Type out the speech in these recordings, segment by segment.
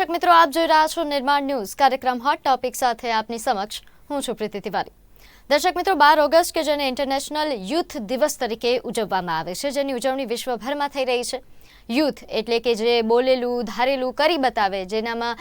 દર્શક મિત્રો, આપ જોઈ રહ્યા છો નિર્માણ ન્યૂઝ. કાર્યક્રમ હોટ ટોપિક સાથે આપની સમક્ષ હું છું પ્રીતિ તિવારી. દર્શક મિત્રો, બાર ઓગસ્ટ કે જેને ઇન્ટરનેશનલ યુથ દિવસ તરીકે ઉજવવામાં આવે છે, જેની ઉજવણી વિશ્વભરમાં થઈ રહી છે. યુથ એટલે કે જે બોલેલું, ધારેલું, કરી બતાવે, જેનામાં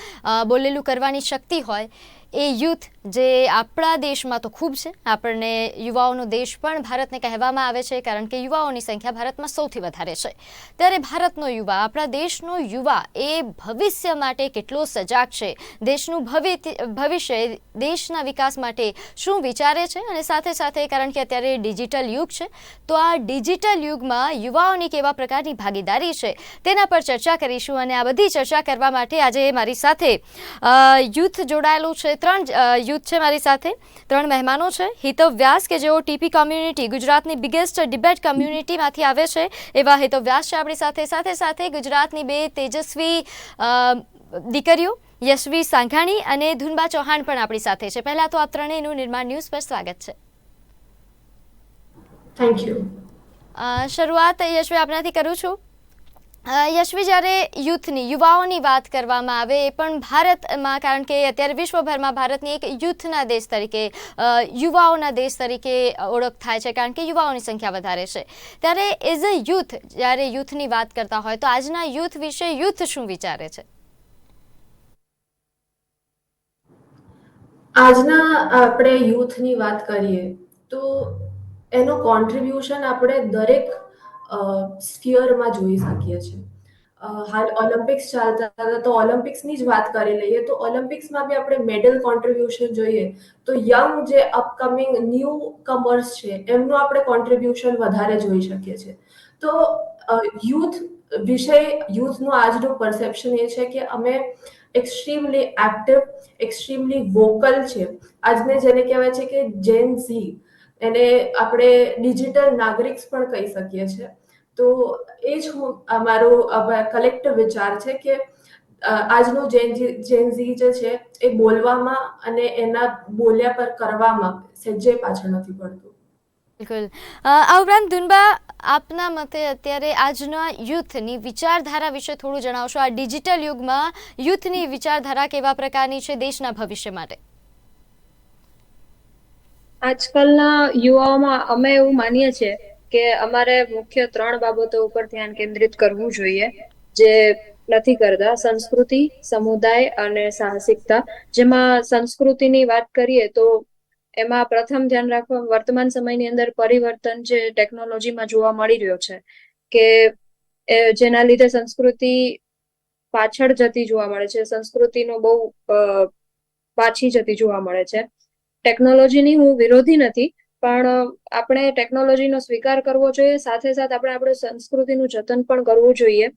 બોલેલું કરવાની શક્તિ હોય, એ યુથ જે આપણા દેશમાં તો ખૂબ છે. આપણને યુવાઓનો દેશ પણ ભારતને કહેવામાં આવે છે કારણ કે યુવાઓની સંખ્યા ભારતમાં સૌથી વધારે છે. ત્યારે ભારતનો યુવા આપણા દેશનો યુવા એ ભવિષ્ય માટે કેટલો સજાગ છે? દેશનું ભવિ- ભવિષ્ય દેશના વિકાસ માટે શું વિચારે છે? અને સાથે સાથે કારણ કે અત્યારે ડિજિટલ યુગ છે તો આ ડિજિટલ યુગમાં યુવાઓની કેવા પ્રકારની ભાગીદારી છે તેના પર ચર્ચા કરીશું અને આ બધી ચર્ચા કરવા માટે આજે મારી સાથે યુથ જોડાયેલું છે. ત્રણ અ, યુથ છે મારી સાથે. ત્રણ મહેમાનો છે. હિતવ વ્યાસ કે જેઓ ટીપી કમ્યુનિટી ગુજરાતની બિગેસ્ટ ડિબેટ કમ્યુનિટીમાંથી આવે છે એવા હિતવ વ્યાસ છે આપણી સાથે. સાથે સાથે ગુજરાતની બે તેજસ્વી દીકરીઓ યશવી સાંઘાણી અને ધુનબા ચૌહાણ પણ આપણી સાથે છે. પહેલા તો આ ત્રણેયનું નિર્માણ ન્યૂઝ પર સ્વાગત છે. થેન્ક યુ શરૂઆત યશવી આપનાથી કરું છું. યશવી, જ્યારે યુથની, યુવાઓની વાત કરવામાં આવે એ પણ ભારતમાં, કારણ કે અત્યારે વિશ્વભરમાં ભારતની એક યુથના દેશ તરીકે યુવાઓના દેશ તરીકે ઓળખ થાય છે, કારણ કે યુવાઓની સંખ્યા વધારે છે. ત્યારે એઝ અ યુથ, જ્યારે યુથની વાત કરતા હોય તો આજના યુથ વિશે યુથ શું વિચારે છે? આજના આપણે યુથની વાત કરીએ તો એનો કોન્ટ્રીબ્યુશન આપણે દરેક સ્ફિયરમાં જોઈ શકીએ છીએ હાલ ઓલિમ્પિક્સ ચાલતા હતા તો ઓલિમ્પિક્સની જ વાત કરી લઈએ તો ઓલિમ્પિક્સમાં બી આપણે મેડલ કોન્ટ્રીબ્યુશન જોઈએ તો યંગ જે અપકમિંગ ન્યૂ કમર્સ છે, એમનું આપણે કોન્ટ્રીબ્યુશન વધારે જોઈ શકીએ છીએ. તો યુથ વિષય યુથનું આજનું પરસેપ્શન એ છે કે અમે એક્સ્ટ્રીમલી એક્ટિવ એક્સ્ટ્રીમલી વોકલ છે. આજને જેને કહેવાય છે કે જેન ઝી એને આપણે ડિજિટલ નાગરિક્સ પણ કહી શકીએ છીએ. તો એ જ હું અમારો કલેક્ટિવ વિચાર છે કે આજનો આજનું જેન જેન ઝી જે છે એ બોલવામાં અને એના બોલ્યા પર કરવામાં સજ્જે પાછળ નથી પડતું. બિલકુલ. આ ઉપરાંત ધુનબા આપના મતે અત્યારે આજના યુથની વિચારધારા વિશે થોડું જણાવશો? આ ડિજિટલ યુગમાં યુથની વિચારધારા કેવા પ્રકારની છે દેશના ભવિષ્ય માટે? આજકાલના યુવાઓમાં અમે એવું માનીએ છીએ કે અમારે મુખ્ય ત્રણ બાબતો ઉપર ધ્યાન કેન્દ્રિત કરવું જોઈએ, જે નથી કરતા. સંસ્કૃતિ, સમુદાય અને સાહસિકતા. જેમાં સંસ્કૃતિની વાત કરીએ તો એમાં પ્રથમ ધ્યાન રાખવા, વર્તમાન સમયની અંદર પરિવર્તન જે ટેકનોલોજીમાં જોવા મળી રહ્યો છે, કે જેના લીધે સંસ્કૃતિ પાછળ જતી જોવા મળે છે. સંસ્કૃતિનો બહુ પાછી જતી જોવા મળે છે. ટેકનોલોજીની હું વિરોધી નથી પણ આપણે ટેકનોલોજીનો સ્વીકાર કરવો જોઈએ. સાથે સાથે આપણે આપણે સંસ્કૃતિનું જતન પણ કરવું જોઈએ.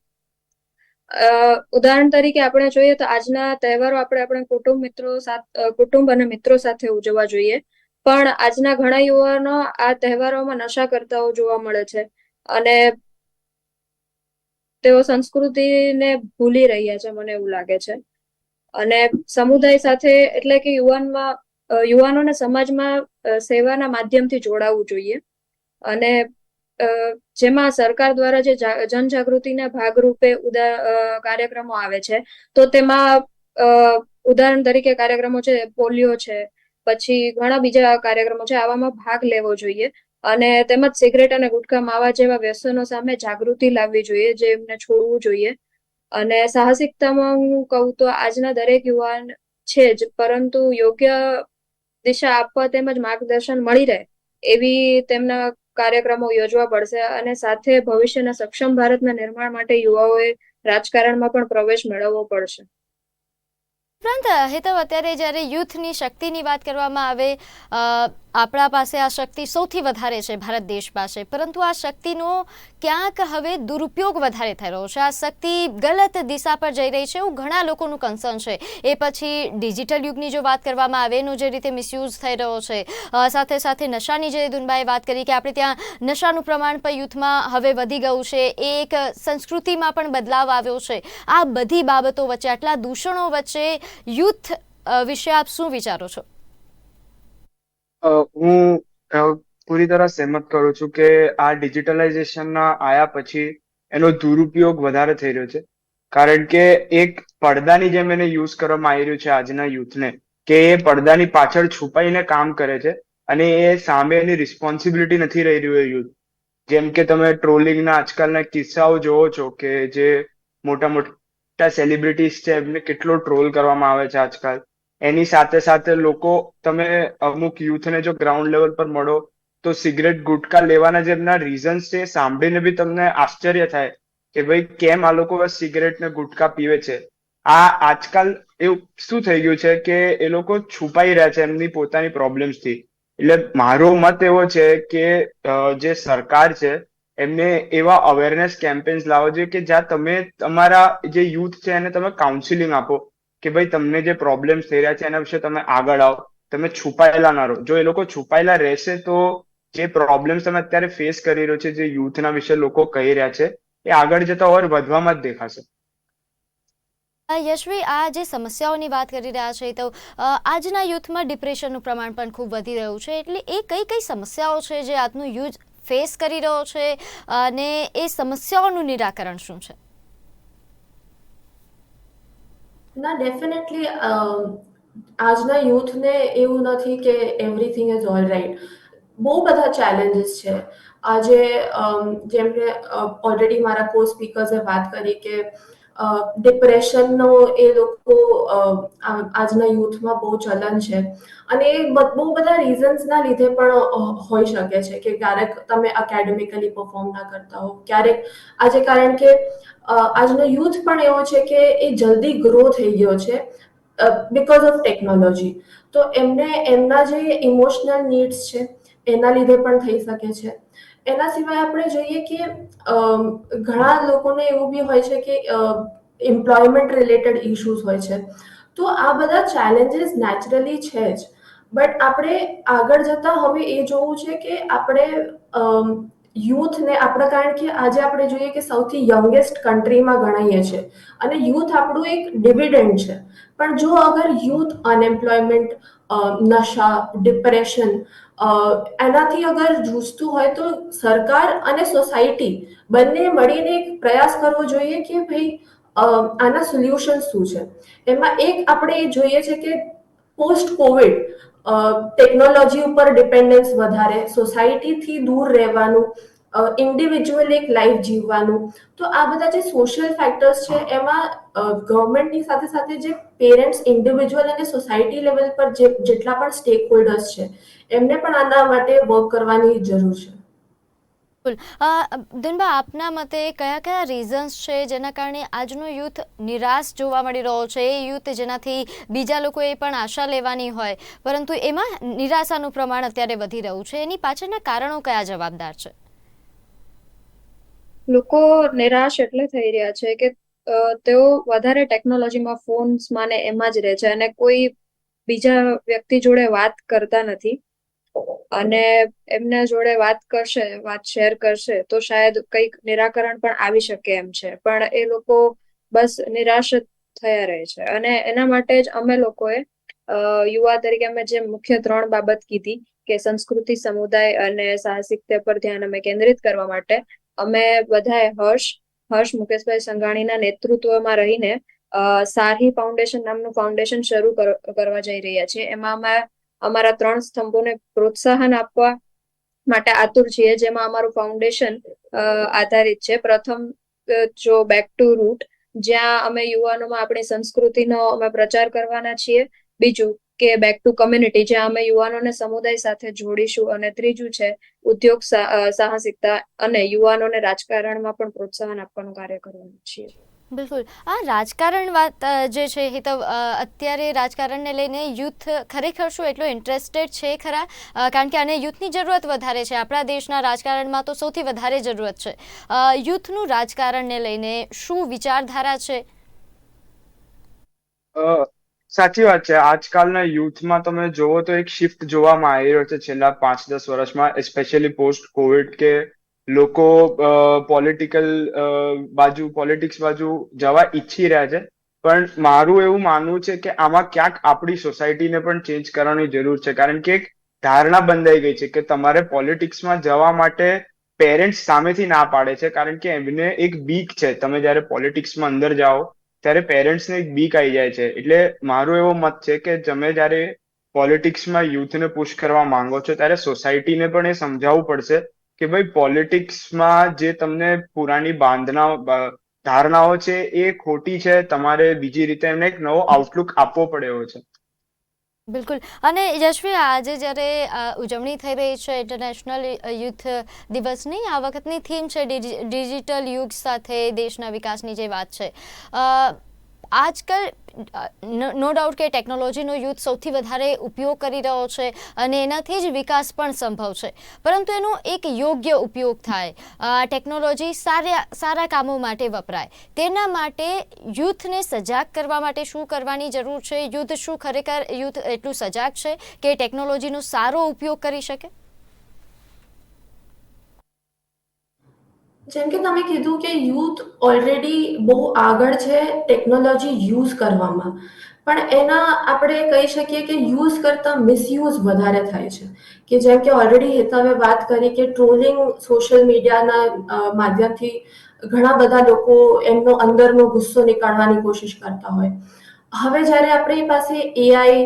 ઉદાહરણ તરીકે આપણે જોઈએ તો આજના તહેવારો આપણે આપણે કુટુંબ મિત્રો સાથે કુટુંબ અને મિત્રો સાથે ઉજવવા જોઈએ. પણ આજના ઘણા યુવાનો આ તહેવારોમાં નશા કરતાઓ જોવા મળે છે. અને તેઓ સંસ્કૃતિને ભૂલી રહ્યા છે, મને એવું લાગે છે. અને સમુદાય સાથે એટલે કે યુવાનમાં યુવાનોને સમાજમાં સેવાના માધ્યમથી જોડાવવું જોઈએ. અને જેમાં સરકાર દ્વારા જે જનજાગૃતિના ભાગરૂપે ઉદા કાર્યક્રમો આવે છે, તો તેમાં ઉદાહરણ તરીકે કાર્યક્રમો છે, પોલિયો છે, પછી ઘણા બીજા કાર્યક્રમો છે, આવામાં ભાગ લેવો જોઈએ. અને તેમજ સિગરેટ અને ગુટખા માવા જેવા વ્યસનો સામે જાગૃતિ લાવવી જોઈએ, જે એમને છોડવું જોઈએ. અને સાહસિકતામાં હું કહું તો આજના દરેક યુવાન છે જ, પરંતુ યોગ્ય દિશા આપવા તેમજ માર્ગદર્શન મળી રહે, એવી તેમના કાર્યક્રમો યોજવા પડશે અને સાથે ભવિષ્યના સક્ષમ ભારતના નિર્માણ માટે યુવાઓએ રાજકારણમાં પણ પ્રવેશ મેળવવો પડશે. ઉપરાંત હેતવ, અત્યારે જ્યારે યુથની શક્તિની વાત કરવામાં આવે આપણા પાસે આ શક્તિ સૌથી વધારે છે ભારત દેશ પાસે. પરંતુ આ શક્તિનો ક્યાંક હવે દુરુપયોગ વધારે થઈ રહ્યો છે. આ શક્તિ ગલત દિશા પર જઈ રહી છે એવું ઘણા લોકોનું કન્સર્ન છે. એ પછી ડિજિટલ યુગની જો વાત કરવામાં આવે, એનો જે રીતે મિસયુઝ થઈ રહ્યો છે સાથે સાથે નશાની જે દુનબાએ વાત કરી કે આપણે ત્યાં નશાનું પ્રમાણ પણ યુથમાં હવે વધી ગયું છે, એ એક સંસ્કૃતિમાં પણ બદલાવ આવ્યો છે. આ બધી બાબતો વચ્ચે, આટલા દૂષણો વચ્ચે યુથ વિશે આપ શું વિચારો છો? અ, હું પૂરી તરહ સહેમત કરું છું કે આ ડિજિટલાઇઝેશનના આયા પછી એનો દુરુપયોગ વધારે થઈ રહ્યો છે. કારણ કે એક પડદાની જેમ એને યુઝ કરવામાં આવી રહ્યું છે આજના યુથને કે એ પડદાની પાછળ છુપાઈને કામ કરે છે અને એ સામે એની રિસ્પોન્સિબિલિટી નથી રહી રહ્યું એ યુથ. જેમ કે તમે ટ્રોલિંગના આજકાલના કિસ્સાઓ જોવો છો કે જે મોટા મોટા સેલિબ્રિટીઝ છે એમને કેટલો ટ્રોલ કરવામાં આવે છે આજકાલ. એની સાથે સાથે લોકો, તમે અમુક યુથને જો ગ્રાઉન્ડ લેવલ પર મળો, તો સિગરેટ, ગુટકા લેવાના જે એમના રીઝન્સ છે સાંભળીને બી તમને આશ્ચર્ય થાય કે ભાઈ, કેમ આ લોકો સિગરેટ ને ગુટકા પીવે છે? આ આજકાલ એવું શું થઈ ગયું છે કે એ લોકો છુપાઈ રહ્યા છે એમની પોતાની પ્રોબ્લેમ્સથી. એટલે મારો મત એવો છે કે જે સરકાર છે, એમને એવા અવેરનેસ કેમ્પેન્સ લાવવા જોઈએ કે જ્યાં તમે તમારા જે યુથ છે એને તમે કાઉન્સિલિંગ આપો. કે ભાઈ તમને જે પ્રોબ્લેમ્સ થઈ રહ્યા છે એના વિશે તમે આગળ આવો. તમે છુપાયેલા ના રહો. જો એ લોકો છુપાયેલા રહેશે તો જે પ્રોબ્લેમ્સ તમે અત્યારે ફેસ કરી રહ્યો છે, જે યુથના વિશે લોકો કહી રહ્યા છે, એ આગળ જતા ઓર વધવામાં જ દેખાશે. યશવી, આ જે સમસ્યાઓની વાત કરી રહ્યા છે, તો આજના યુથમાં ડિપ્રેશનનું પ્રમાણ પણ ખૂબ વધી રહ્યું છે. એટલે એ કઈ કઈ સમસ્યાઓ છે જે આજનું યુથ ફેસ કરી રહ્યો છે? અને એ સમસ્યાઓનું નિરાકરણ શું છે? ના ડેફિનેટલી આજના યુથને એવું નથી કે એવરીથિંગ ઇઝ ઓલ રાઈટ બહુ બધા ચેલેન્જીસ છે. આજે જેમ કે ઓલરેડી મારા કો સ્પીકર્સે વાત કરી કે ડિપ્રેશનનો એ લોકો આજના યુથમાં બહુ ચલન છે. અને એ બહુ બધા રીઝન્સના લીધે પણ હોઈ શકે છે કે ક્યારેક તમે એકેડેમિકલી પરફોર્મ ના કરતા હો ક્યારેક, આજે કારણ કે આજનો યુથ પણ એવો છે કે એ જલ્દી ગ્રો થઈ ગયો છે બિકોઝ ઓફ ટેકનોલોજી તો એમને એમના જે ઇમોશનલ નીડ્સ છે, એના લીધે પણ થઈ શકે છે. એના સિવાય આપણે જોઈએ કે ઘણા લોકોને એવું બી હોય છે કે એમ્પ્લોયમેન્ટ રિલેટેડ ઇશ્યુઝ હોય છે. તો આ બધા ચેલેન્જીસ નેચરલી છે જ. બટ આપણે આગળ જતા હવે એ જોવું છે કે આપણે યુથને આપણે કારણ કે આજે આપણે જોઈએ કે સૌથી યંગેસ્ટ કન્ટ્રીમાં ગણાઈએ છીએ અને યુથ આપણું એક ડિવિડન્ડ છે. પણ જો અગર યુથ અનએમ્પ્લોયમેન્ટ નશા ડિપ્રેશન એનાથી અગર જૂઝતું હોય તો સરકાર અને સોસાયટી બંને મળીને એક પ્રયાસ કરવો જોઈએ કે ભાઈ આના સોલ્યુશન શું છે? એમાં એક આપણે એ જોઈએ છે કે પોસ્ટ કોવિડ ટેકનોલોજી ઉપર ડિપેન્ડન્સ વધારે, સોસાયટીથી દૂર રહેવાનું ઇન્ડિવિજ્યુઅલ એક લાઈફ જીવવાનું. તો આ બધા જે સોશિયલ ફેક્ટર્સ છે, એમાં ગવર્મેન્ટની સાથે સાથે જે પેરેન્ટ્સ ઇન્ડિવિજ્યુઅલ અને સોસાયટી લેવલ પર જે, જેટલા પણ સ્ટેક હોલ્ડર્સ છે, એમને પણ આના માટે વર્ક કરવાની જરૂર છે. અ, આપના મતે કયા કયા રીઝન્સ છે જેના કારણે આજનો યુથ નિરાશ જોવા મળી રહ્યો છે? એ યુથ જેનાથી બીજા લોકોએ પણ આશા લેવાની હોય. પરંતુ એમાં નિરાશાનું પ્રમાણ અત્યારે વધી રહ્યું છે. એની પાછળના કારણો કયા જવાબદાર છે? લોકો નિરાશ એટલે થઈ રહ્યા છે કે તેઓ વધારે ટેકનોલોજીમાં ફોન્સમાં ને એમાં જ રહે છે અને કોઈ બીજા વ્યક્તિ જોડે વાત કરતા નથી. અને એમના જોડે વાત કરશે, વાત શેર કરશે, તો શાયદ કંઈક નિરાકરણ પણ આવી શકે એમ છે. પણ એ લોકો બસ નિરાશ થયા રહે છે. અને એના માટે જ અમે લોકોએ યુવા તરીકે અમે જે મુખ્ય ત્રણ બાબત કીધી, કે સંસ્કૃતિ, સમુદાય અને સાહસિકતા પર ધ્યાન અમે કેન્દ્રિત કરવા માટે, અમે બધાએ હર્ષ હર્ષ મુકેશભાઈ સંઘાણીના નેતૃત્વમાં રહીને સારહી ફાઉન્ડેશન નામનું ફાઉન્ડેશન શરૂ કર- કરવા જઈ રહ્યા છીએ. એમાં અમે અમારા ત્રણ સ્તંભોને પ્રોત્સાહન આપવા માટે આતુર છીએ, જેમાં અમારું ફાઉન્ડેશન આધારિત છે. પ્રથમ જો બેક ટુ રૂટ જ્યાં અમે યુવાનોમાં આપણી સંસ્કૃતિનો અમે પ્રચાર કરવાના છીએ. બીજું કે બેક ટુ કમ્યુનિટી જ્યાં અમે યુવાનોને સમુદાય સાથે જોડીશું અને ત્રીજું છે ઉદ્યોગ સાહસિકતા અને યુવાનોને રાજકારણમાં પણ પ્રોત્સાહન આપવાનું કાર્ય કરવાનું છીએ. બિલકુલ. આ રાજકારણ વાત જે છે હિતવ તો અત્યારે રાજકારણને લઈને યુથ ખરેખર શું એટલો ઇન્ટરેસ્ટેડ છે ખરા? કારણ કે આને યુથની જરૂરત વધારે છે. આપણા દેશના રાજકારણમાં તો સૌથી વધારે જરૂરત છે. યુથનું રાજકારણને લઈને શું વિચારધારા છે? સાચી વાત છે. આજકાલના યુથમાં તમે જોવો તો એક શિફ્ટ જોવામાં આવી રહ્યો છે. છેલ્લા પાંચ દસ વર્ષમાં સ્પેશિયલી પોસ્ટ કોવિડ કે લોકો પોલિટિકલ બાજુ પોલિટિક્સ બાજુ જવા ઈચ્છી રહ્યા છે. પણ મારું એવું માનવું છે કે આમાં ક્યાંક આપણી સોસાયટીને પણ ચેન્જ કરવાની જરૂર છે. કારણ કે એક ધારણા બંધાઈ ગઈ છે કે તમારે પોલિટિક્સમાં જવા માટે પેરેન્ટ્સ સામેથી ના પાડે છે. કારણ કે એમને એક બીક છે. તમે જ્યારે પોલિટિક્સમાં અંદર જાઓ, ત્યારે પેરેન્ટ્સને એક બીક આવી જાય છે. એટલે મારો એવો મત છે કે તમે જ્યારે પોલિટિક્સમાં યુથને પુશ કરવા માંગો છો, ત્યારે સોસાયટીને પણ એ સમજાવવું પડશે. કે ભાઈ પોલિટિક્સમાં જે તમને પુરાણી બાંધના ધારણાઓ છે એ ખોટી છે, તમારે બીજી રીતે એમને એક નવો આઉટલુક આપવો પડ્યો છે. બિલકુલ. અને યશવી આજે જ્યારે ઉજવણી થઈ રહી છે ઇન્ટરનેશનલ યુથ દિવસની આ વખતની થીમ છે ડિજિટલ યુગ સાથે દેશના વિકાસની જે વાત છે. આજકાલ નો ડાઉટ કે ટેકનોલોજીનો યુથ સૌથી વધારે ઉપયોગ કરી રહ્યો છે અને એનાથી જ વિકાસ પણ સંભવ છે. પરંતુ એનો એક યોગ્ય ઉપયોગ થાય. ટેકનોલોજી સારા સારા કામો માટે વપરાય. તેના માટે યુથને સજાગ કરવા માટે શું કરવાની જરૂર છે? યુથ શું ખરેખર યુથ એટલું સજાગ છે કે ટેકનોલોજીનો સારો ઉપયોગ કરી શકે? જેમ કે તમે કીધું કે યુથ ઓલરેડી બહુ આગળ છે ટેકનોલોજી યુઝ કરવામાં. પણ એના આપણે કહી શકીએ કે યુઝ કરતા મિસયુઝ વધારે થાય છે. કે જેમ કે ઓલરેડી હેતાવે વાત કરી કે ટ્રોલિંગ સોશિયલ મીડિયાના માધ્યમથી ઘણા બધા લોકો એમનો અંદરનો ગુસ્સો નીકાળવાની કોશિશ કરતા હોય. હવે જ્યારે આપણી પાસે AI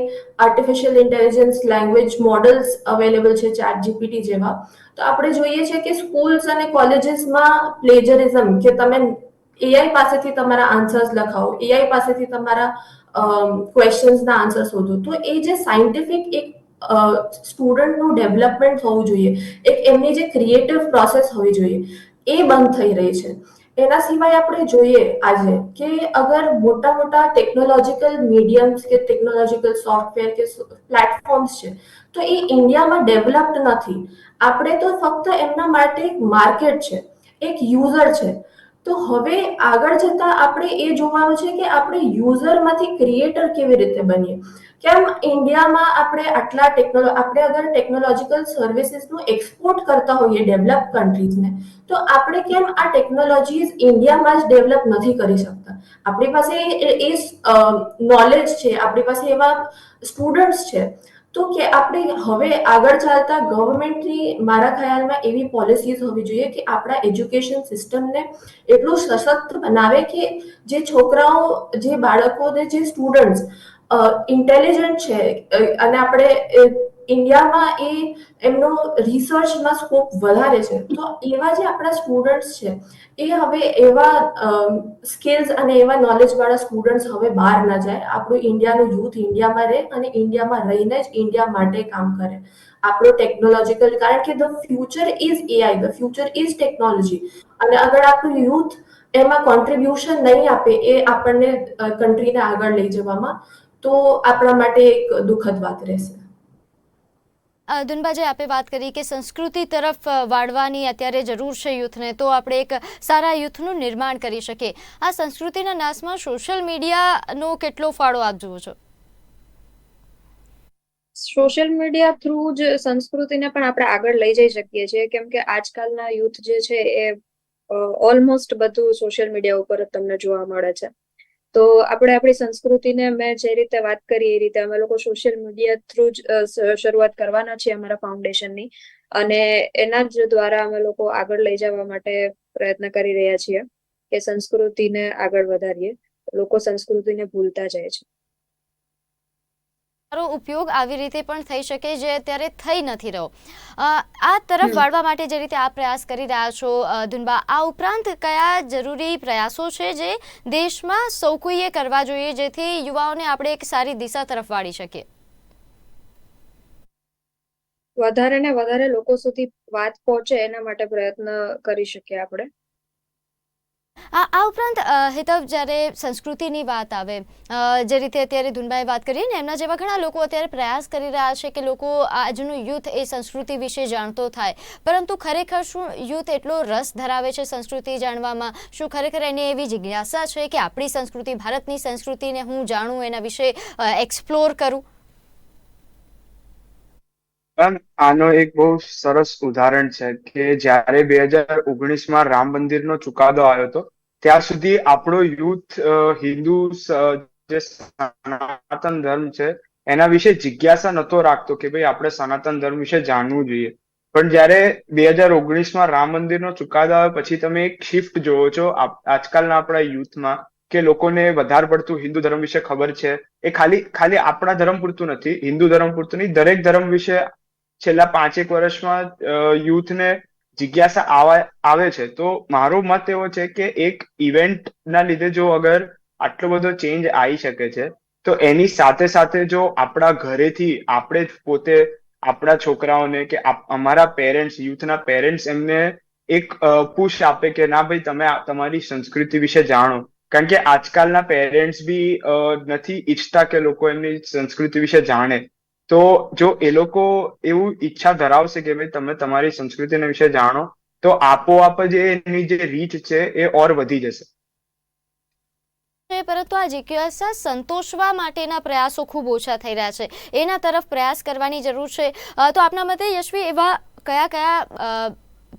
artificial intelligence language models available છે ચાર જીપીટી જેવા, તો આપણે જોઈએ છે કે સ્કૂલ્સ અને કોલેજીસમાં પ્લેજરિઝમ કે તમે એઆઈ પાસેથી તમારા આન્સર્સ લખાવો એઆઈ પાસેથી તમારા ક્વેશ્ચન્સના આન્સર શોધો, તો એ જે સાયન્ટિફિક એક સ્ટુડન્ટનું ડેવલપમેન્ટ હોવું જોઈએ, એક એમની જે ક્રિએટિવ પ્રોસેસ હોવી જોઈએ, એ બંધ થઈ રહી છે. એના સિવાય આપણે જોઈએ આજે કે અગર મોટા મોટા ટેકનોલોજીકલ મીડિયમ્સ કે ટેકનોલોજીકલ સોફ્ટવેર કે પ્લેટફોર્મ્સ છે, તો એ ઇન્ડિયામાં ડેવલપ્ડ નથી. આપણે તો ફક્ત એમના માટે એક માર્કેટ છે, એક યુઝર છે. તો હવે આગળ જતા આપણે એ જોવાનું છે કે આપણે યુઝરમાંથી ક્રિએટર કેવી રીતે બનીએ? કેમ ઇન્ડિયામાં આપણે આટલા ટેકનોલો આપણે અગર ટેકનોલોજીકલ સર્વિસીસનું એક્સપોર્ટ કરતા હોઈએ ડેવલપ કન્ટ્રીઝને તો આપણે કેમ આ ટેકનોલોજીસ ઇન્ડિયામાં જ ડેવલપ નથી કરી શકતા? આપણી પાસે એ- નોલેજ છે, આપણી પાસે એવા સ્ટુડન્ટ્સ છે. તો કે આપણે હવે આગળ ચાલતા ગવર્મેન્ટની મારા ખ્યાલમાં એવી પોલિસીઝ હોવી જોઈએ કે આપણા એજ્યુકેશન સિસ્ટમને એટલું સશક્ત બનાવે કે જે છોકરાઓ, જે બાળકોને જે સ્ટુડન્ટ્સ ઇન્ટેલિજન્ટ છે. અને આપણે ઇન્ડિયામાં એ, એમનો રિસર્ચમાં સ્કોપ વધારે છે. તો એવા જે આપણા સ્ટુડન્ટ્સ છે, એ હવે એવા સ્કિલ્સ અને એવા નોલેજવાળા સ્ટુડન્ટ્સ હવે બહાર ના જાય. આપણું ઇન્ડિયાનું યુથ ઇન્ડિયામાં રહે અને ઇન્ડિયામાં રહીને જ ઇન્ડિયા માટે કામ કરે. આપણો ટેકનોલોજીકલ કારણ કે the future is AI the future is technology અને અગર આપણું યુથ એમાં કોન્ટ્રીબ્યુશન નહીં આપે, એ આપણને કન્ટ્રીને આગળ લઈ જવામાં તો આપણા માટે એક દુઃખદ વાત રહેશે. અ, આપે વાત કરી કે સંસ્કૃતિ તરફ વાળવાની અત્યારે જરૂર છે યુથને તો આપણે એક સારા યુથનું નિર્માણ કરી શકીએ. આ સંસ્કૃતિના નાશમાં સોશિયલ મીડિયાનો કેટલો ફાળો આપ જુઓ છો? સોશિયલ મીડિયા થ્રુ જ સંસ્કૃતિને પણ આપણે આગળ લઈ જઈ શકીએ છીએ. કેમ કે આજકાલના યુથ જે છે એ ઓલમોસ્ટ બધું સોશિયલ મીડિયા ઉપર જ તમને જોવા મળે છે. તો આપણે આપણી સંસ્કૃતિને મેં જે રીતે વાત કરી એ રીતે અમે લોકો સોશિયલ મીડિયા થ્રુ જ શરૂઆત કરવાના છીએ અમારા ફાઉન્ડેશનની અને એના જ દ્વારા અમે લોકો આગળ લઈ જવા માટે પ્રયત્ન કરી રહ્યા છીએ કે સંસ્કૃતિને આગળ વધારીએ. લોકો સંસ્કૃતિને ભૂલતા જાય છે. ઉપયોગ આવી રીતે પણ થઈ શકે જે અત્યારે થઈ નથી રહ્યો. આ તરફ વાળવા માટે જે રીતે આ પ્રયાસ કરી રહ્યા છો ધુનબા આ ઉપરાંત કયા જરૂરી પ્રયાસો છે જે દેશમાં સૌ કોઈએ કરવા જોઈએ જેથી યુવાઓને આપણે એક સારી દિશા તરફ વાળી શકીએ? વધારે ને વધારે લોકો સુધી વાત પહોંચે એના માટે પ્રયત્ન કરી શકીએ આપણે. આ ઉપરાંત હિતવ જ્યારે સંસ્કૃતિની વાત આવે જે રીતે અત્યારે ધુનબાએ વાત કરીએ ને, એમના જેવા ઘણા લોકો અત્યારે પ્રયાસ કરી રહ્યા છે કે લોકો આજનું યુથ એ સંસ્કૃતિ વિશે જાણતો થાય. પરંતુ ખરેખર શું યુથ એટલો રસ ધરાવે છે સંસ્કૃતિ જાણવામાં? શું ખરેખર એની એવી જિજ્ઞાસા છે કે આપણી સંસ્કૃતિ, ભારતની સંસ્કૃતિને હું જાણું એના વિશે એક્સપ્લોર કરું? આનો એક બહુ સરસ ઉદાહરણ છે કે જ્યારે બે હજાર ઓગણીસમાં રામ મંદિરનો ચુકાદો આવ્યો હતો, ત્યાં સુધી આપણો યુથ હિન્દુ જે સનાતન ધર્મ છે, એના વિશે જિજ્ઞાસા નતો રાખતો કે ભાઈ આપણે સનાતન ધર્મ વિશે જાણવું જોઈએ. પણ જ્યારે બે હજાર ઓગણીસમાં રામ મંદિરનો ચુકાદો આવ્યો, પછી તમે એક શિફ્ટ જોવો છો આજકાલના આપણા યુથમાં, કે લોકોને વધારે પડતું હિન્દુ ધર્મ વિશે ખબર છે. એ ખાલી ખાલી આપણા ધર્મ પૂરતું નથી, હિન્દુ ધર્મ પૂરતું નહીં, દરેક ધર્મ વિશે છેલ્લા પાંચેક વર્ષમાં યુથને જિજ્ઞાસા આવા છે. તો મારો મત એવો છે કે એક ઇવેન્ટ ના લીધે જો અગર આટલો બધો ચેન્જ આવી શકે છે, તો એની સાથે સાથે જો આપણા ઘરેથી આપણે જ પોતે આપણા છોકરાઓને કે અમારા પેરેન્ટ્સ, યુથના પેરેન્ટ્સ એમને એક પુશ આપે કે ના ભાઈ તમે તમારી સંસ્કૃતિ વિશે જાણો. કારણ કે આજકાલના પેરેન્ટ્સ બી નથી ઈચ્છતા કે લોકો એમની સંસ્કૃતિ વિશે જાણે. તો જો એ લોકો એવું ઈચ્છા ધરાવશે કે ભાઈ તમે તમારી સંસ્કૃતિના વિશે જાણો, તો આપોઆપ જ એની જે રીચ છે એ ઓર વધી જશે. પરંતુ આ જિજ્ઞાસા સંતોષવા માટેના પ્રયાસો ખૂબ ઓછા થઈ રહ્યા છે. એના તરફ પ્રયાસ કરવાની જરૂર છે. તો આપના મતે યશવી એવા કયા કયા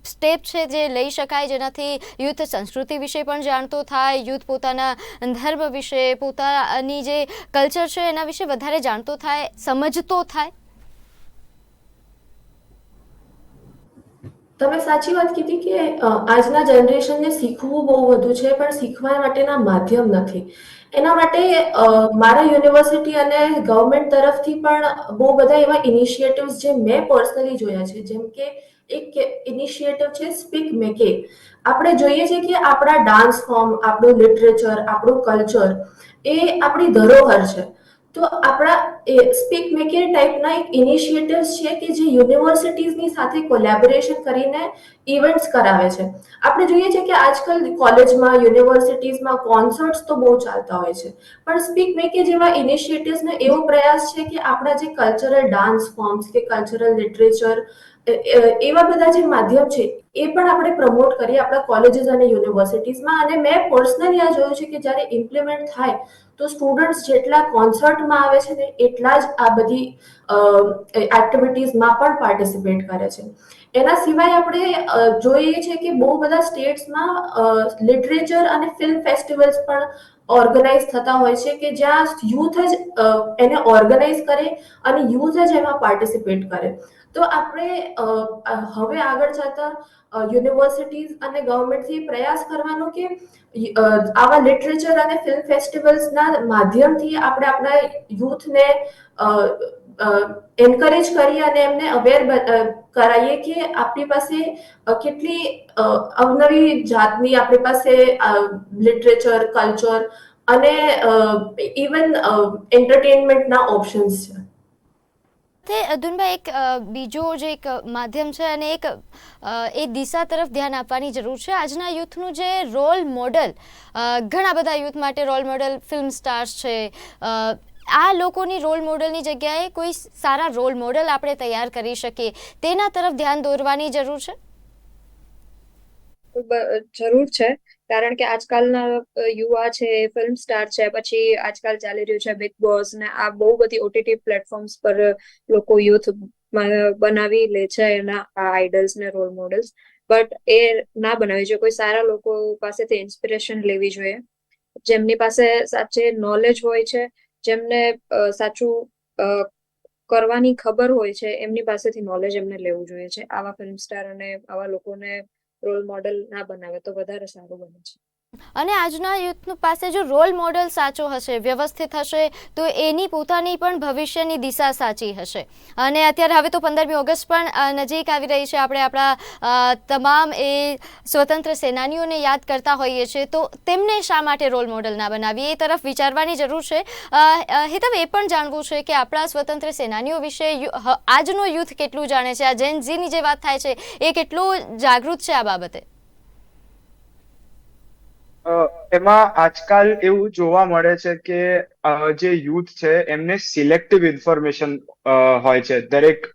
સ્ટેપ છે જે લઈ શકાય જેનાથી યુથ સંસ્કૃતિ વિશે પણ જાણતો થાય યુથ પોતાના ધર્મ વિશે, પોતાની જે કલ્ચર છે એના વિશે વધારે જાણતો થાય, સમજતો થાય. તમે સાચી વાત કીધી કે આજના જનરેશનને શીખવું બહુ વધુ છે, પણ શીખવા માટેના માધ્યમ નથી. એના માટે મારા યુનિવર્સિટી અને ગવર્મેન્ટ તરફથી પણ બહુ બધા એવા ઇનિશિયેટિવ્સ જે મેં પર્સનલી જોયા છે, જેમ કે એક ઇનિશિયેટિવ છે સ્પીક મેકે આપણે જોઈએ છે કે આપણા ડાન્સ ફોર્મ આપણું લિટરેચર આપણું કલ્ચર એ આપણી ધરોહર છે. તો આપણા સ્પીક મેકર ટાઈપના એક ઇનિશિયેટિવ્સ છે કે જે યુનિવર્સિટીઝની સાથે કોલેબોરેશન કરીને ઇવેન્ટ્સ કરાવે છે. આપણે જોઈએ છે કે આજકાલ કોલેજમાં યુનિવર્સિટીઝમાં કોન્સર્ટ્સ તો બહુ ચાલતા હોય છે. પણ સ્પીક મેકે જેવા ઇનિશિયેટિવ્સનો એવો પ્રયાસ છે કે આપણા જે કલ્ચરલ ડાન્સ ફોર્મ્સ કે કલ્ચરલ લિટરેચર એવા બધા જે માધ્યમ છે, એ પણ આપણે પ્રમોટ કરીએ આપણા કોલેજીસ અને યુનિવર્સિટીઝમાં અને મેં પર્સનલી આ જોયું છે કે જ્યારે ઇમ્પ્લિમેન્ટ થાય તો સ્ટુડન્ટ્સ જેટલા કોન્સર્ટમાં આવે છે ને, એટલા જ આ બધી એક્ટિવિટીઝમાં પણ પાર્ટિસિપેટ કરે છે. એના સિવાય આપણે જોઈએ છે કે બહુ બધા સ્ટેટ્સમાં લિટરેચર અને ફિલ્મ ફેસ્ટિવલ્સ પણ ઓર્ગેનાઇઝ થતા હોય છે કે જ્યાં યુથ જ એને ઓર્ગેનાઇઝ કરે અને યુથ જ એમાં પાર્ટિસિપેટ કરે. તો આપણે હવે આગળ જતા યુનિવર્સિટીઝ અને ગવર્મેન્ટથી પ્રયાસ કરવાનો કે આવા લિટરેચર અને ફિલ્મ ફેસ્ટિવલ્સના માધ્યમથી આપણે આપણા યુથને એન્કરેજ કરીએ અને એમને અવેર કરાવીએ કે આપણી પાસે કેટલી અવનવી જાતની આપણી પાસે લિટરેચર કલ્ચર અને ઇવન એન્ટરટેનમેન્ટના ઓપ્શન્સ છે. તે અધુનભાઈ એક બીજો જે એક માધ્યમ છે અને એક એ દિશા તરફ ધ્યાન આપવાની જરૂર છે. આજના યુથનું જે રોલ મોડલ ઘણા બધા યુથ માટે રોલ મોડલ ફિલ્મ સ્ટાર્સ છે. આ લોકોની રોલ મોડલની જગ્યાએ કોઈ સારા રોલ મોડલ આપણે તૈયાર કરી શકીએ. તેના તરફ ધ્યાન દોરવાની જરૂર છે? જરૂર છે. કારણ કે આજકાલના યુવા છે ફિલ્મ સ્ટાર છે, પછી આજકાલ ચાલી રહ્યું છે બિગ બોસ ને આ બહુ બધી ઓટીટી પ્લેટફોર્મ્સ પર લોકો યુથ બનાવી લે છે એના આ આઇડલ્સ ને રોલ મોડલ્સ બટ એ ના બનાવી જોઈએ. કોઈ સારા લોકો પાસેથી ઇન્સ્પિરેશન લેવી જોઈએ. જેમની પાસે સાચે નોલેજ હોય છે, જેમને સાચું કરવાની ખબર હોય છે, એમની પાસેથી નોલેજ એમને લેવું જોઈએ છે. આવા ફિલ્મ સ્ટાર અને આવા લોકોને રોલ મોડલ ના બનાવે તો વધારે સારું બને છે. અને આજના યુથ પાસે જો રોલ મોડલ સાચો હશે, વ્યવસ્થિત હશે, તો એની પોતાની પણ ભવિષ્યની દિશા સાચી હશે. અને અત્યારે હવે તો પંદરમી ઓગસ્ટ પણ નજીક આવી રહી છે. આપણે આપણા તમામ એ સ્વતંત્ર સેનાનીઓને યાદ કરતા હોઈએ છીએ. તો તેમને શા માટે રોલ મોડલ ના બનાવીએ? એ તરફ વિચારવાની જરૂર છે. હિતવ, એ પણ જાણવું છે કે આપણા સ્વતંત્ર સેનાનીઓ વિશે આજનો યુથ કેટલું જાણે છે? આ જેન ઝીની જે વાત થાય છે, એ કેટલું જાગૃત છે આ બાબતે? એમાં આજકાલ એવું જોવા મળે છે કે જે યુથ છે, એમને સિલેક્ટિવ ઇન્ફોર્મેશન હોય છે. દરેક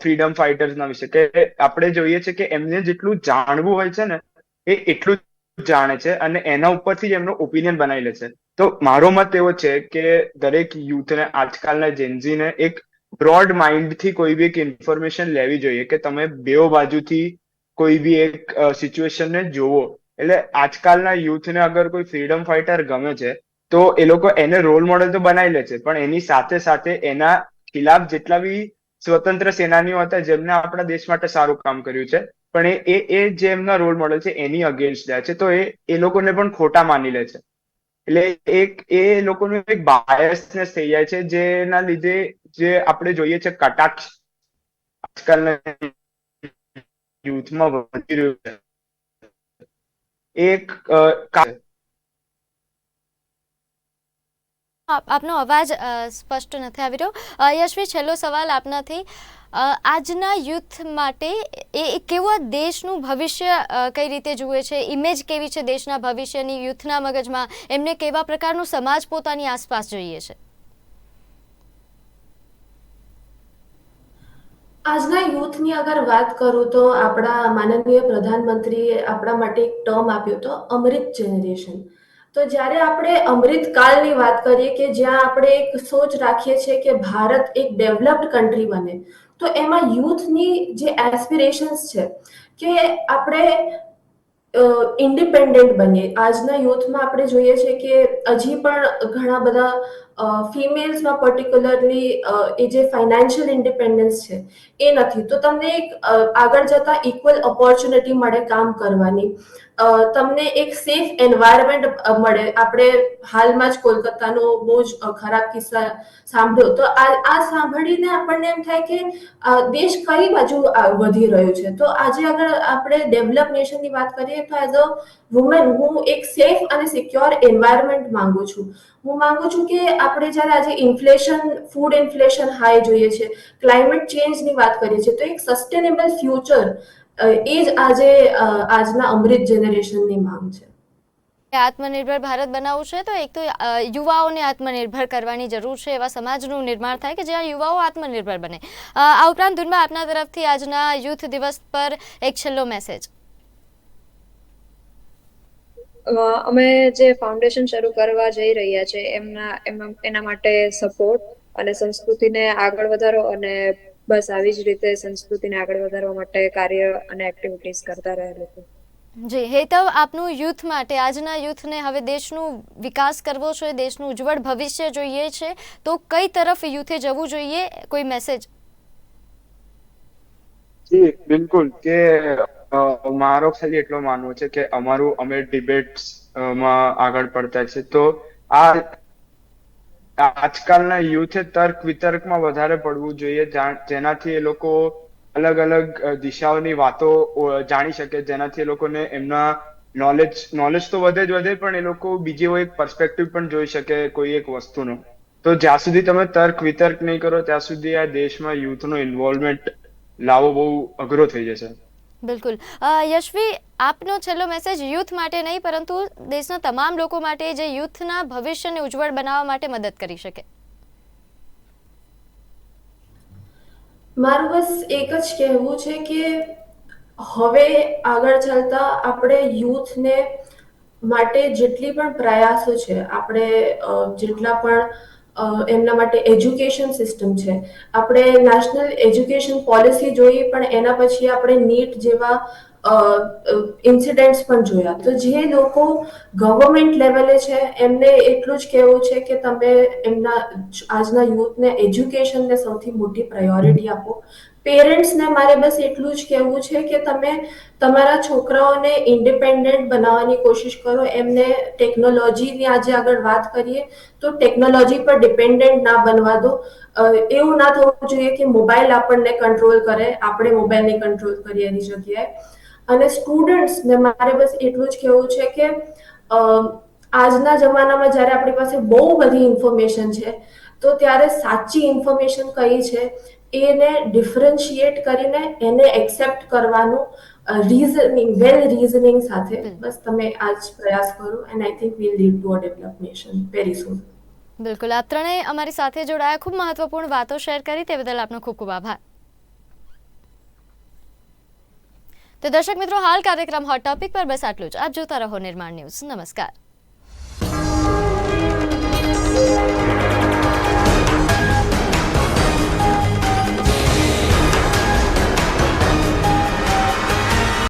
ફ્રીડમ ફાઇટર્સના વિશે. કે આપણે જોઈએ છે કે એમને જેટલું જાણવું હોય છે ને, એ એટલું જાણે છે અને એના ઉપરથી જ એમનો ઓપિનિયન બનાવી લે છે. તો મારો મત એવો છે કે દરેક યુથને, આજકાલના જેન્ઝીને એક બ્રોડ માઇન્ડથી કોઈ બી એક ઇન્ફોર્મેશન લેવી જોઈએ કે તમે બેઓ બાજુથી કોઈ બી એક સિચ્યુએશનને જોવો એટલે આજકાલના યુથને અગર કોઈ ફ્રીડમ ફાઇટર ગમે છે, તો એ લોકો એને રોલ મોડલ તો બનાવી લે છે, પણ એની સાથે સાથે એના ખિલાફ જેટલા બી સ્વતંત્ર સેનાનીઓ હતા, જેમને આપણા દેશ માટે સારું કામ કર્યું છે, પણ એ એ જે એમના રોલ મોડલ છે, એની અગેન્સ્ટ જાય છે, તો એ એ લોકોને પણ ખોટા માની લે છે. એટલે એક, એ લોકોનું એક બાયસનેસ થઈ જાય છે, જેના લીધે જે આપણે જોઈએ છે કટાક્ષ આજકાલના યુથમાં વધી રહ્યું છે. એક આપનો અવાજ સ્પષ્ટ નથી આવી રહ્યો. યશવી, છેલ્લો સવાલ આપનાથી. આજના યુથ માટે એ કેવો દેશનું ભવિષ્ય કઈ રીતે જુએ છે? ઇમેજ કેવી છે દેશના ભવિષ્યની, યુથના મગજમાં? એમને કેવા પ્રકારનું સમાજ પોતાની આસપાસ જોઈએ છે? આજના યુથની અગર વાત કરું તો આપણા માનનીય પ્રધાનમંત્રીએ આપણા માટે એક ટર્મ આપ્યો તો અમૃત જનરેશન તો જ્યારે આપણે અમૃત કાળની વાત કરીએ કે જ્યાં આપણે એક સોચ રાખીએ છીએ કે ભારત એક ડેવલપ્ડ કન્ટ્રી બને, તો એમાં યુથની જે એસ્પિરેશન્સ છે કે આપણે ઇન્ડિપેન્ડન્ટ બનીએ. આજના યુથમાં આપણે જોઈએ છે કે હજી પણ ઘણા બધા ફિમેલ્સમાં પર્ટિક્યુલરલી એ જે ફાઇનાન્શિયલ ઇન્ડિપેન્ડન્સ છે, એ નથી. તો તમને એક આગળ જતા ઇક્વલ ઓપોર્ચ્યુનિટી મળે કામ કરવાની. તમને એક સેફ એન્વાયરમેન્ટ મળે. આપણે હાલમાં જ કોલકાતાનો બહુ જ ખરાબ કિસ્સા સાંભળ્યો. તો આ આ સાંભળીને આપણને એમ થાય કે દેશ કઈ બાજુ વધી રહ્યું છે? તો આજે આગળ આપણે ડેવલપ નેશનની વાત કરીએ તો એઝ અ વુમેન હું એક સેફ અને સિક્યોર એન્વાયરમેન્ટ માંગુ છું. હું માંગુ છું કે આપણે જ્યારે આજે ઇન્ફ્લેશન ફૂડ ઇન્ફ્લેશન હાઈ જોઈએ છે ક્લાઇમેટ ચેન્જની વાત કરીએ છીએ, તો એક સસ્ટેનેબલ ફ્યુચર એ જ આજે આજના અમૃત જનરેશનની માંગ છે. આત્મનિર્ભર ભારત બનાવવું છે, તો એક તો યુવાઓને આત્મનિર્ભર કરવાની જરૂર છે, એવા સમાજનું નિર્માણ થાય કે જ્યાં યુવાઓ આત્મનિર્ભર બને. આ ઉપરાંત ધૂનમાં આપના તરફથી આજના યુથ દિવસ પર એક છેલ્લો મેસેજ અમે જે ફાઉન્ડેશન શરૂ કરવા જઈ રહ્યા છે એમના એમાં એના માટે સપોર્ટ અને સંસ્કૃતિને આગળ વધારો અને બસ આવી જ રીતે સંસ્કૃતિને આગળ વધારવા માટે કાર્ય અને એક્ટિવિટીઝ કરતા રહે લોકો. જી હેતવ આપનું યુથ માટે આજના યુથને હવે દેશનું વિકાસ કરવો છે દેશનું ઉજ્જવળ ભવિષ્ય જોઈએ છે તો કઈ તરફ યુથે જવું જોઈએ? કોઈ મેસેજ જી બિલકુલ કે મારો ખાલી એટલો માનવું છે કે અમારું અમે ડિબેટ્સમાં આગળ પડતા છે. તો આ આજકાલના યુથે તર્ક વિતર્કમાં વધારે પડવું જોઈએ જેનાથી એ લોકો અલગ અલગ દિશાઓની વાતો જાણી શકે, જેનાથી એ લોકોને એમના નોલેજ નોલેજ તો વધે જ વધે, પણ એ લોકો બીજી એક પર્સપેક્ટિવ પણ જોઈ શકે કોઈ એક વસ્તુનો. તો જ્યાં સુધી તમે તર્ક વિતર્ક નહીં કરો, ત્યાં સુધી આ દેશમાં યુથનો ઇન્વોલ્વમેન્ટ લાવવો બહુ અઘરો થઈ જશે. બિલકુલ. યશવી, આપનો છેલ્લો મેસેજ યુથ માટે નહીં, પરંતુ દેશના તમામ લોકો માટે જે યુથના ભવિષ્યને ઉજ્જવળ બનાવવા માટે મદદ કરી શકે. મારું બસ એક જ કહેવું છે કે હવે આગળ ચાલતા આપણે યુથને માટે જેટલી પણ પ્રયાસો છે, આપણે જેટલા પણ એમના માટે એજ્યુકેશન સિસ્ટમ છે. આપણે નેશનલ એજ્યુકેશન પોલિસી જોઈએ પણ એના પછી આપણે નીટ જેવા ઇન્સિડન્ટ્સ પણ જોયા. તો જે લોકો ગવર્મેન્ટ લેવલે છે, એમને એટલું જ કહેવું છે કે તમે એમના, આજના યુથને એજ્યુકેશનને સૌથી મોટી પ્રાયોરિટી આપો. પેરેન્ટ્સને મારે બસ એટલું જ કહેવું છે કે તમે તમારા છોકરાઓને ઇન્ડિપેન્ડન્ટ બનાવવાની કોશિશ કરો. એમને ટેકનોલોજીની આજે આગળ વાત કરીએ તો ટેકનોલોજી પર ડિપેન્ડન્ટ ના બનવા દો. એવું ના થવું જોઈએ કે મોબાઈલ આપણને કંટ્રોલ કરે. આપણે મોબાઈલને કંટ્રોલ કરીએ એની જગ્યાએ. અને સ્ટુડન્ટ્સને મારે બસ એટલું જ કહેવું છે કે આજના જમાનામાં જ્યારે આપણી પાસે બહુ બધી ઇન્ફોર્મેશન છે, તો ત્યારે સાચી ઇન્ફોર્મેશન કઈ છે? એને ડિફરન્શિએટ કરીને એને એક્સેપ્ટ કરવાનું રીઝનિંગ વેલ રીઝનિંગ સાથે. બસ તમે આજ પ્રયાસ કરો and I think will lead to a develop nation very soon બિલકુલ. આ ત્રણેય અમારી સાથે જોડાયા. ખૂબ મહત્વપૂર્ણ વાતો શેર કરી. તે બદલ આપનો ખૂબ ખૂબ આભાર. તો દર્શક મિત્રો હાલ કાર્યક્રમ હોટ ટોપિક પર બસ આટલું જ. આપ જોતા રહો નિર્માણ ન્યૂઝ. નમસ્કાર.